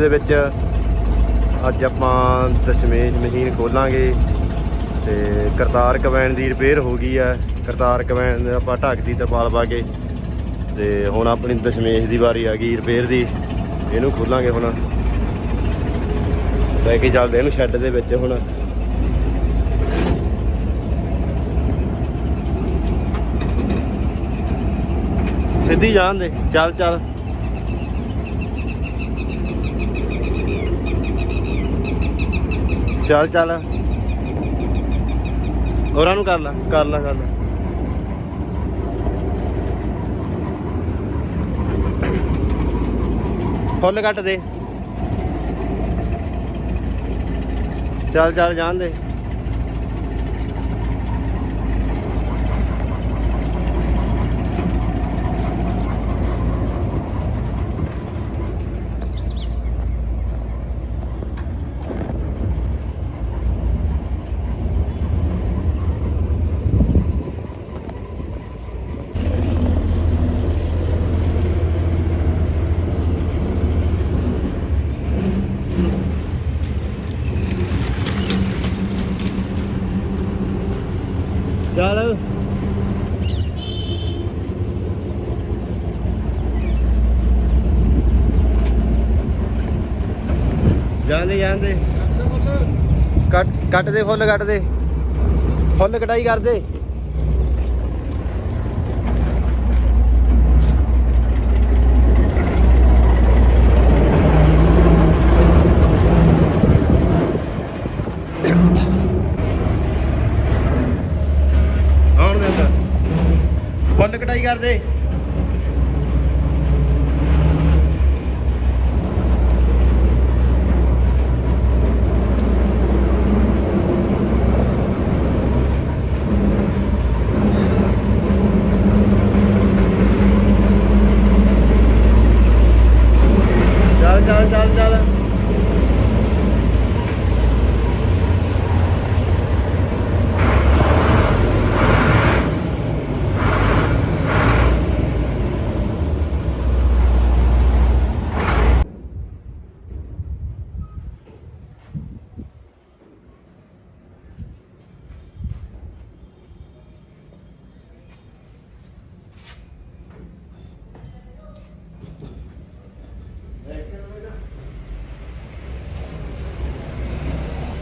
ਦੇ ਵਿੱਚ ਅੱਜ ਆਪਾਂ ਦਸ਼ਮੇਸ਼ ਮਸ਼ੀਨ ਖੋਲਾਂਗੇ ਤੇ ਕਰਤਾਰ ਕਵੈਨ ਦੀ ਰਿਪੇਅਰ ਹੋ ਗਈ ਹੈ। ਕਰਤਾਰ ਕਵੈਨ ਦੇ ਆਪਾਂ ਢੱਕਦੀ ਤਰਪਾਲ ਪਾ ਕੇ ਤੇ ਹੁਣ ਆਪਣੀ ਦਸ਼ਮੇਸ਼ ਦੀ ਵਾਰੀ ਆ ਗਈ ਰਿਪੇਅਰ ਦੀ। ਇਹਨੂੰ ਖੋਲਾਂਗੇ ਹੁਣ। ਲੈ ਕੇ ਚੱਲਦੇ ਇਹਨੂੰ ਸ਼ੈੱਡ ਦੇ ਵਿੱਚ ਹੁਣ। ਸਿੱਧੀ ਜਾਣ ਦੇ। ਚੱਲ ਚੱਲ। ਚੱਲ ਚੱਲ। ਹੋਰਾਂ ਨੂੰ ਕਰ ਲੈ ਕਰ ਲੈ ਕਰ ਲੈ। ਫੁੱਲ ਕੱਟ ਦੇ। ਚੱਲ ਚੱਲ, ਜਾਣ ਦੇ ਚੱਲ ਜਾਂਦੇ ਜਾਂਦੇ। ਕੱਟ ਕੱਟ ਦੇ ਫੁੱਲ ਕੱਟ ਦੇ। ਫੁੱਲ ਕਟਾਈ ਕਰਦੇ ਫੁੱਲ ਕਟਾਈ ਕਰਦੇ ਦੇ ਚੱਲ ਚੱਲ ਚੱਲ ਚੱਲ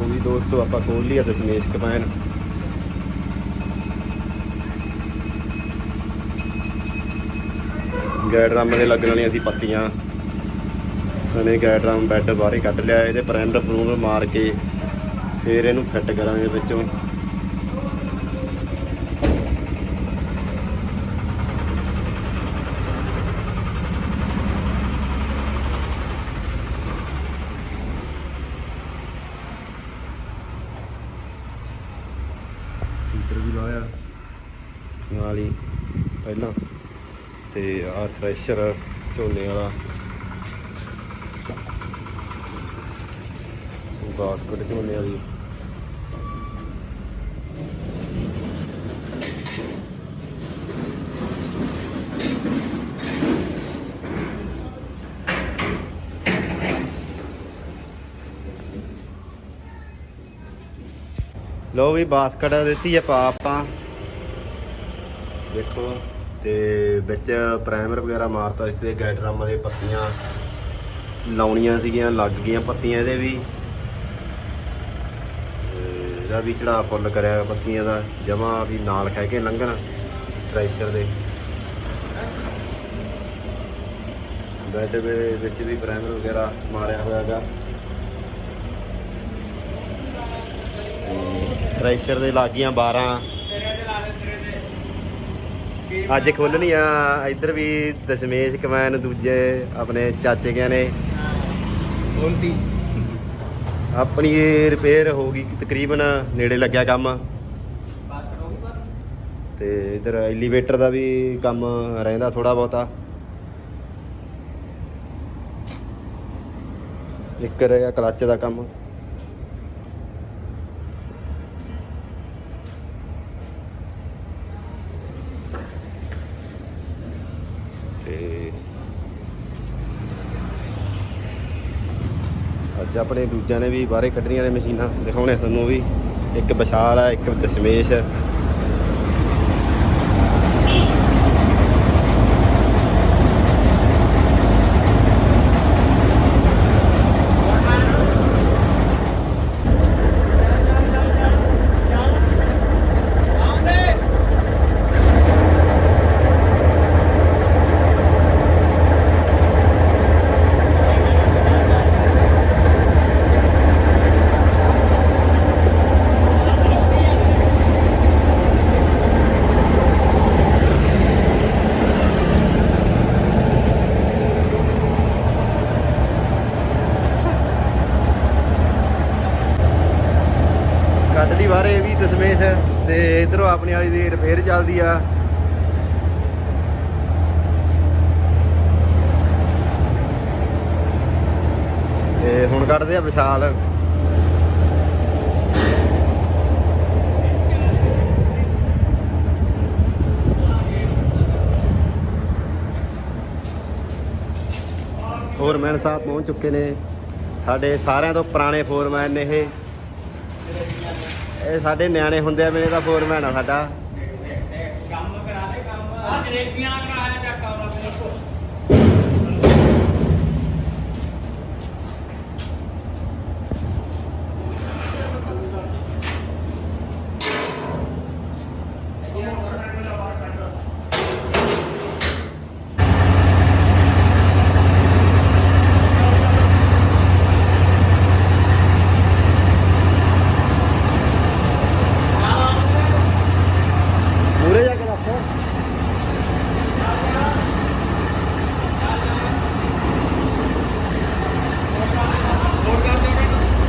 ਉਹ ਵੀ ਦੋਸਤੋ, ਆਪਾਂ ਖੋਲ ਲਿਆ ਦਸ਼ਮੇਸ਼ ਕਪੈਨ। ਗੈਡ ਰਾਮ ਦੇ ਲੱਗਣ ਵਾਲੀਆਂ ਸੀ ਪੱਤੀਆਂ। ਸਨੇ ਗੈਡ ਰਾਮ ਬੈੱਡ ਬਾਹਰੇ ਕੱਢ ਲਿਆ, ਇਹਦੇ ਪਰੈਂਡ ਪ੍ਰੂਨ ਮਾਰ ਕੇ ਫਿਰ ਇਹਨੂੰ ਫਿੱਟ ਕਰਾਂਗੇ ਵਿੱਚੋਂ ਹੀਟਰ ਵੀ ਲਾਇਆ ਨਾਲ ਹੀ ਪਹਿਲਾਂ ਤੇ ਆਹ ਥ੍ਰੈਸ਼ਰ ਝੋਨੇ ਵਾਲਾ। ਬਾਸਕਟ ਝੋਨੇ ਵਾਲੀ। ਲੋ ਵੀ ਬਾਸਕਟ ਦਿੱਤੀ ਹੈ ਪਾ ਆਪਾਂ ਦੇਖੋ। ਤੇ ਵਿੱਚ ਪ੍ਰਾਈਮਰ ਵਗੈਰਾ ਮਾਰਤਾ ਸੀ ਤੇ ਗੈਡਰਮ ਦੇ ਪੱਤੀਆਂ ਲਾਉਣੀਆਂ ਸੀਗੀਆਂ, ਲੱਗ ਗਈਆਂ ਪੱਤੀਆਂ ਇਹਦੇ ਵੀ। ਇਹਦਾ ਵੀ ਚੜਾ ਫੁੱਲ ਕਰਿਆ ਪੱਤੀਆਂ ਦਾ, ਜਮਾ ਵੀ ਨਾਲ ਖਹਿ ਕੇ ਲੰਘਣ ਪ੍ਰੈਸ਼ਰ ਦੇ। ਬੈੱਡ ਦੇ ਵਿੱਚ ਵੀ ਪ੍ਰਾਈਮਰ ਵਗੈਰਾ ਮਾਰਿਆ ਹੋਇਆ ਹੈਗਾ ਪ੍ਰੈਸ਼ਰ ਦੇ ਲੱਗੀਆਂ 12 ਅੱਜ ਖੋਲਣੀ ਆ ਇੱਧਰ ਵੀ ਦਸ਼ਮੇਸ਼ ਕਮੈਨ ਦੂਜੇ ਆਪਣੇ ਚਾਚੇ ਗਿਆ ਨੇ। ਬੋਲਤੀ ਆਪਣੀ ਰਿਪੇਅਰ ਹੋ ਗਈ ਤਕਰੀਬਨ ਨੇੜੇ ਲੱਗਿਆ ਕੰਮ। ਤੇ ਇਧਰ ਐਲੀਵੇਟਰ ਦਾ ਵੀ ਕੰਮ ਰਹਿੰਦਾ ਥੋੜਾ ਬਹੁਤਾ। ਇੱਕ ਰਿਹਾ ਕਲੱਚ ਦਾ ਕੰਮ ਤੇ ਅੱਜ ਆਪਣੇ ਦੂਜਿਆਂ ਨੇ ਵੀ ਬਾਹਰੇ ਕੱਢਣੀਆਂ ਨੇ ਮਸ਼ੀਨਾਂ, ਦਿਖਾਉਣੇ ਤੁਹਾਨੂੰ ਵੀ। ਇੱਕ ਵਿਸ਼ਾਲ ਆ, ਇੱਕ ਦਸ਼ਮੇਸ਼ ਕੱਢ ਦੀ ਬਾਹਰੇ ਇਹ ਵੀ ਦਸ਼ਮੇਸ਼ ਤੇ ਇਧਰੋਂ ਆਪਣੀ ਵਾਲੀ ਦੀ ਰਿਪੇਅਰ ਚੱਲਦੀ ਆ। ਤੇ ਹੁਣ ਕੱਢਦੇ ਆ ਵਿਸ਼ਾਲ। ਫੋਰਮੈਨ ਸਾਹਿਬ ਪਹੁੰਚ ਚੁੱਕੇ ਨੇ। ਸਾਡੇ ਸਾਰਿਆਂ ਤੋਂ ਪੁਰਾਣੇ ਫੋਰਮੈਨ ਨੇ ਇਹ। ਇਹ ਸਾਡੇ ਨਿਆਣੇ ਹੁੰਦੇ ਆ ਮੇਰੇ ਦਾ ਫੋਰਮੈਨ ਆ ਸਾਡਾ। ਕੰਮ ਕਰਾ ਦੇ ਕੰਮ। ਆ ਜਲੇਬੀਆਂ ਕਰਾਇਆ ਚੱਕਾ ਉਹਦਾ ਮੇਰੇ ਕੋਲ ਮੂਰੇ ਜਾ ਕੇ ਦੱਸ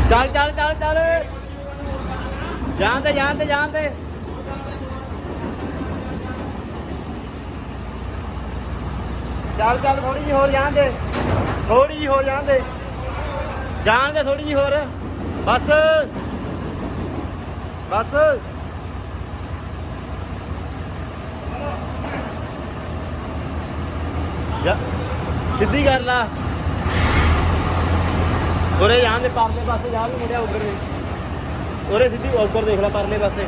ਚੱਲ ਚੱਲ ਚੱਲ ਚੱਲ ਜਾਣ ਤੇ ਜਾਣ ਤੇ ਜਾਣ ਤੇ। ਚੱਲ ਚੱਲ ਥੋੜੀ ਜਿਹੀ ਹੋਰ ਜਾਣ ਦੇ। ਥੋੜੀ ਜਿਹੀ ਹੋਰ ਜਾਣ ਦੇ। ਜਾਣ ਦੇ ਥੋੜੀ ਜਿਹੀ ਹੋਰ। ਬਸ। ਬਸ। ਜਾ, ਸਿੱਧੀ ਕਰ ਲਾ ਉਰੇ ਜਾਂ ਦੇ ਪਰਲੇ ਪਾਸੇ ਜਾ ਵੀ ਮੁੜਿਆ ਉੱਧਰ ਦੇ। ਉਰੇ ਸਿੱਧੀ ਉੱਧਰ ਦੇਖ ਲੈ ਪਰਲੇ ਪਾਸੇ।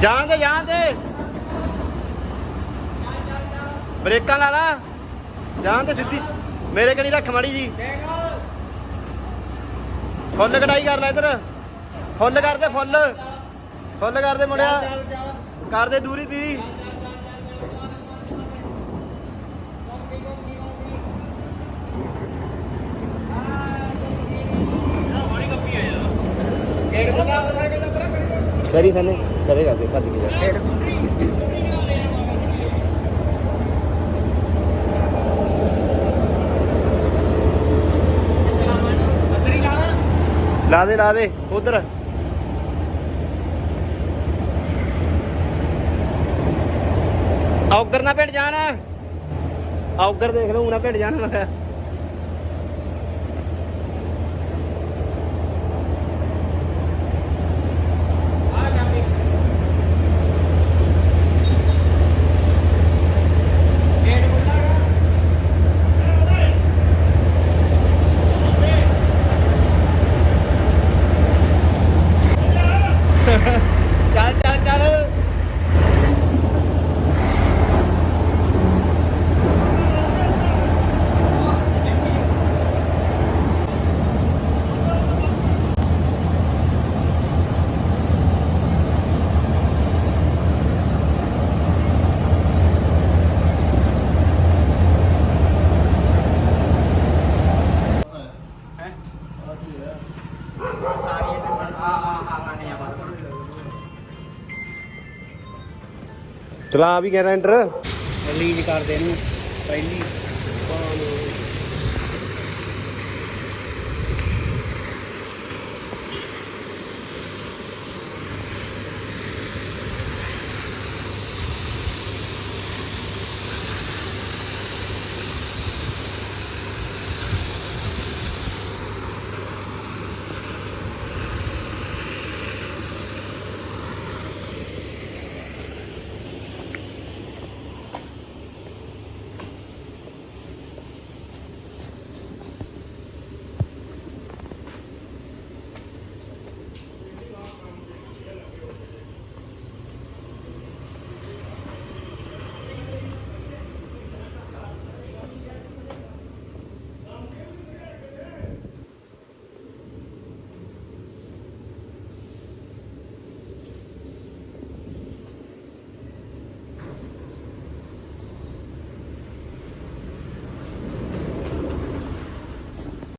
ਜਾਣ ਦੇ ਜਾਣ ਦੇ। ਬ੍ਰੇਕਾਂ ਲਾ ਲਾ। ਜਾਣ ਦੇ ਸਿੱਧੀ। ਮੇਰੇ ਕਣੀ ਰੱਖ ਮਾੜੀ ਜੀ। ਫੁੱਲ ਕਟਾਈ ਕਰ ਲੈ ਇਧਰ। ਫੁੱਲ ਕਰ ਦੇ, ਫੁੱਲ। ਫੁੱਲ ਕਰ ਦੇ ਮੁੰਡਿਆ। ਕਰ ਦੇ ਦੂਰੀ ਤੀਰੀ। ਕਰਾ ਸਰੀ ਕਰੇਗਾ ਦੇ ਭੱਜ ਕੇ ਲਾ ਦੇ ਲਾ ਦੇ, ਉਧਰ। ਔਗਰ ਨਾ ਭਿੜ ਜਾਣਾ। ਔਗਰ ਦੇਖ ਲਓ ਉਹ ਨਾ ਭਿੜ ਜਾਣ। ਮੈਂ ਚੱਲ ਚਲਾ ਵੀ ਗਿਆ ਰੈਂਡਰ। ਰਿਲੀਜ਼ ਕਰ ਦੇ ਇਹਨੂੰ ਪਹਿਲੀ।